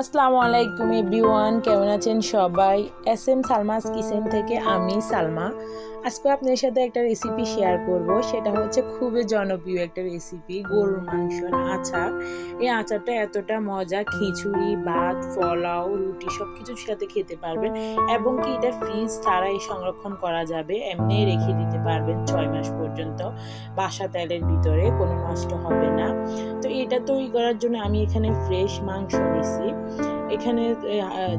আসসালামু আলাইকুম এভরিওয়ান, কেমন আছেন সবাই? এস এম সালমাস কিচেন থেকে আমি সালমা। আজকে আপনাদের সাথে একটা রেসিপি শেয়ার করব, সেটা হচ্ছে খুবই জনপ্রিয় একটা রেসিপি গরুর মাংসর আচার। এই আচারটা এতটা মজা, খিচুড়ি, ভাত ফলাও রুটি সব কিছুর সাথে খেতে পারবেন এবং কি এটা ফ্রিজ ছাড়াই সংরক্ষণ করা যাবে, এমনি রেখে দিতে পারবেন ছয় মাস পর্যন্ত। বাসা তেলের ভিতরে কোনো নষ্ট হবে না। তো এটা তৈরি করার জন্য আমি এখানে ফ্রেশ মাংস নিছি। এখানে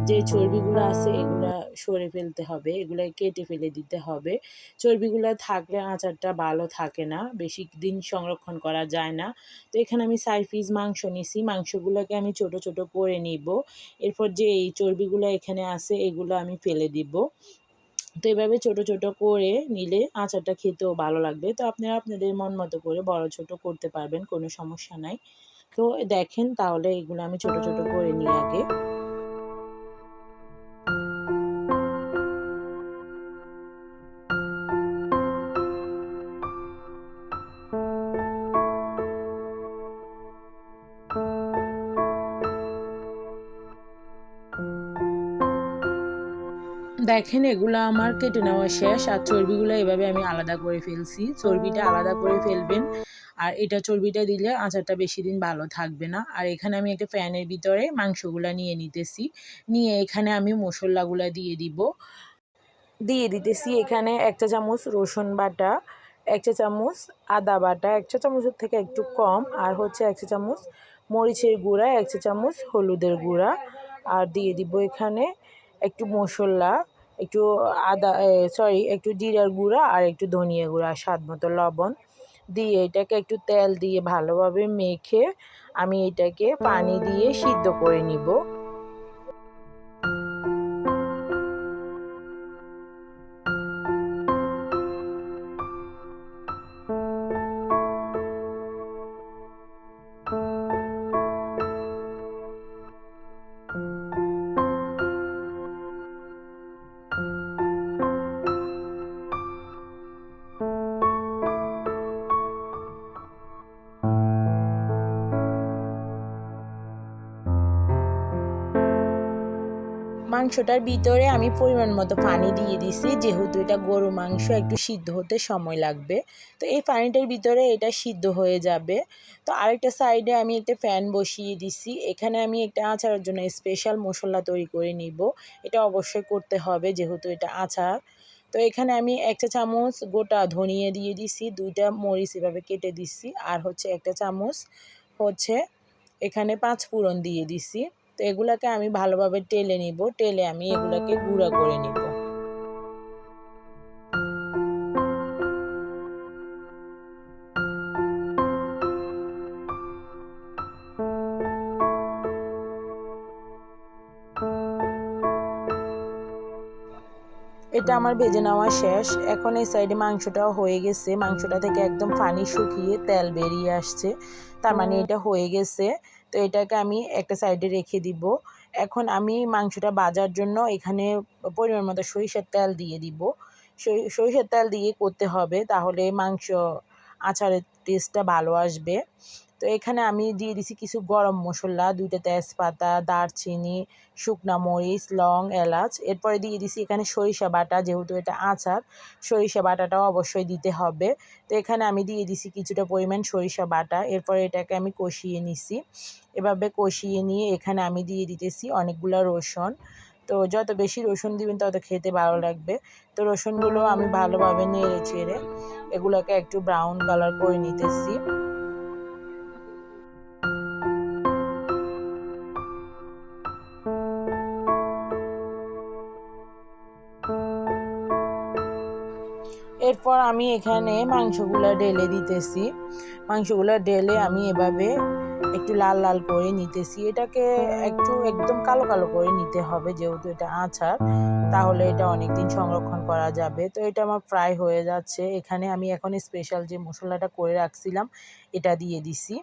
যে চর্বিগুলো আছে এগুলা সরে ফেলতে হবে এগুলো কেটে ফেলে দিতে হবে। চর্বিগুলো থাকলে আচারটা ভালো থাকে না, বেশি দিন সংরক্ষণ করা যায় না। তো এখানে আমি সাই পিস মাংস নিছি, মাংসগুলোকে আমি ছোট ছোট করে নিব। এরপর যে এই চর্বিগুলো এখানে আছে এগুলো আমি ফেলে দিব। তো এভাবে ছোট ছোট করে নিলে আচারটা খেতেও ভালো লাগবে। তো আপনারা আপনাদের মন মতো করে বড়, ছোট করতে পারবেন, কোনো সমস্যা নাই। তো দেখেন তাহলে এগুলো আমি ছোট ছোট করে নিই আগে। দেখেন এগুলো আমার কেটে নেওয়া শেষ, আর চর্বিগুলো এভাবে আমি আলাদা করে ফেলছি। চর্বিটা আলাদা করে ফেলবেন। আর এটা চর্বিটা দিলে আচারটা বেশি দিন ভালো থাকবে না। আর এখানে আমি একটা ফ্যানের ভিতরে মাংসগুলো নিয়ে নিতেছি। নিয়ে এখানে আমি মশলাগুলো দিয়ে দিব। দিয়ে দিতেছি এখানে একটা চামচ রসুন বাটা এক চা চামচ আদা বাটা এক চা চামচের থেকে একটু কম, আর হচ্ছে এক চা চামচ মরিচের গুঁড়া এক চা চামচ হলুদের গুঁড়া। আর দিয়ে দিব এখানে একটু মশলা, একটু আদা সরি একটু জিরার গুঁড়া আর একটু ধনিয়া গুঁড়া, স্বাদ মতো লবণ। দিয়ে এটাকে একটু তেল দিয়ে ভালোভাবে মেখে আমি এটাকে পানি দিয়ে সিদ্ধ করে নিব। মাংসটার ভিতরে আমি পরিমাণ মতো পানি দিয়ে দিছি। যেহেতু এটা গরু মাংস, একটু সিদ্ধ হতে সময় লাগবে। তো এই পানিটার ভিতরে এটা সিদ্ধ হয়ে যাবে। তো আরেকটা সাইডে আমি একটা ফ্যান বসিয়ে দিছি। এখানে আমি একটা আচারের জন্য স্পেশাল মশলা তৈরি করে নিব। এটা অবশ্যই করতে হবে, যেহেতু এটা আচার। তো এখানে আমি একটা চামচ গোটা ধনিয়ে দিয়ে দিছি। দুইটা মরিচ এভাবে কেটে দিছি। আর হচ্ছে একটা চামচ হচ্ছে এখানে পাঁচ ফোড়ন দিয়ে দিছি। তো এগুলাকে আমি ভালোভাবে টেলে নিব টেলে আমি এগুলাকে গুঁড়া করে নিব। এটা আমার ভেজে নেওয়া শেষ। এখন এই সাইডে মাংসটাও হয়ে গেছে। মাংসটা থেকে একদম পানি শুকিয়ে তেল বেরিয়ে আসছে। তার মানে এটা হয়ে গেছে। তো এটাকে আমি একটা সাইডে রেখে দিব। এখন আমি মাংসটা বাজার জন্য এখানে পরিমাণ মতো সরিষার তেল দিয়ে দিব। সরিষার তেল দিয়ে করতে হবে। তাহলে মাংস আচারের টেস্টটা ভালো আসবে। তো এখানে আমি দিয়ে দিছি কিছু গরম মশলা, দুইটা তেজপাতা, দারচিনি, শুকনা মরিচ, লং, এলাচ। এরপরে দিয়ে দিছি এখানে সরিষা বাটা, যেহেতু এটা আচার, সরিষা বাটাটাও অবশ্যই দিতে হবে। তো এখানে আমি দিয়ে দিছি কিছুটা পরিমাণ সরিষা বাটা, এরপরে এটাকে আমি কষিয়ে নিছি। এভাবে কষিয়ে নিয়ে এখানে আমি দিয়ে দিতেছি অনেকগুলো রসুন। তো যত বেশি রসুন দিবেন, তত খেতে ভালো লাগবে। তো রসুনগুলো আমি ভালোভাবে নেড়ে চেড়ে এগুলোকে একটু ব্রাউন কালার করে নিতেছি। এরপর আমি এখানে মাংসগুলো ঢেলে দিতেছি। মাংসগুলো ঢেলে আমি এভাবে একটু লাল লাল করে নিতেছি। এটাকে একটু একদম কালো কালো করে নিতে হবে, যেহেতু এটা আচার, তাহলে এটা অনেক দিন সংরক্ষণ করা যাবে। তো এটা আমার ফ্রাই হয়ে যাচ্ছে। এখানে আমি এখন স্পেশাল যে মশলাটা করে রাখছিলাম, এটা দিয়ে দিছি।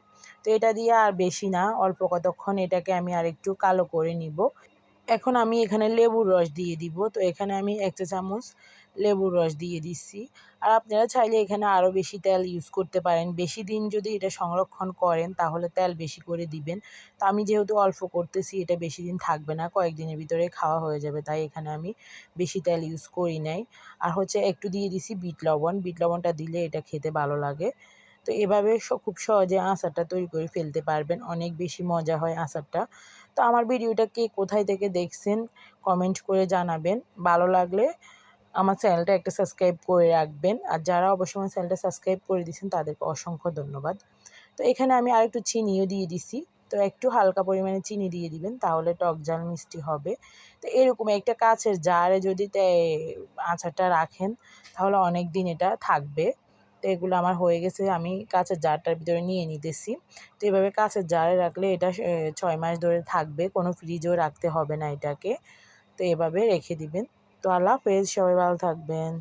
তো এটা দিয়ে আর বেশি না, অল্প কতক্ষণ এটাকে আমি আর একটু কালো করে নিব। এখন আমি এখানে লেবুর রস দিয়ে দিব। তো এখানে আমি এক চা চামচ লেবুর রস দিয়ে দিচ্ছি। আর আপনারা চাইলে এখানে আরও বেশি তেল ইউজ করতে পারেন। বেশি দিন যদি এটা সংরক্ষণ করেন, তাহলে তেল বেশি করে দিবেন। তো আমি যেহেতু অল্প করতেছি, এটা বেশি দিন থাকবে না। কয়েকদিনের ভিতরে খাওয়া হয়ে যাবে, তাই এখানে আমি বেশি তেল ইউজ করি নাই। আর হচ্ছে একটু দিয়ে দিছি বিট লবণ। বিট লবণটা দিলে এটা খেতে ভালো লাগে। তো এভাবে খুব সহজে আচারটা তৈরি করে ফেলতে পারবেন। অনেক বেশি মজা হয় আচারটা। তো আমার ভিডিওটা কে কোথায় থেকে দেখছেন কমেন্ট করে জানাবেন। ভালো লাগলে আমার চ্যানেলটা একটা সাবস্ক্রাইব করে রাখবেন। আর যারা অবশ্যই আমার চ্যানেলটা সাবস্ক্রাইব করে দিয়েছেন, তাদেরকে অসংখ্য ধন্যবাদ। তো এখানে আমি আরেকটু চিনিও দিয়ে দিছি। তো একটু হালকা পরিমাণে চিনি দিয়ে দিবেন, তাহলে টক জাল মিষ্টি হবে। তো এরকম একটা কাছের জারে যদি আচারটা রাখেন, তাহলে অনেক দিন এটা থাকবে। তো এগুলো আমার হয়ে গেছে, আমি কাঁচের জারটার ভিতরে নিয়ে নিতেছি। তো এভাবে কাঁচের জারে রাখলে এটা ছয় মাস ধরে থাকবে, কোনো ফ্রিজেও রাখতে হবে না এটাকে। তো এভাবে রেখে দিবেন। তো আল্লাহ হাফেজ সবাই ভালো থাকবেন।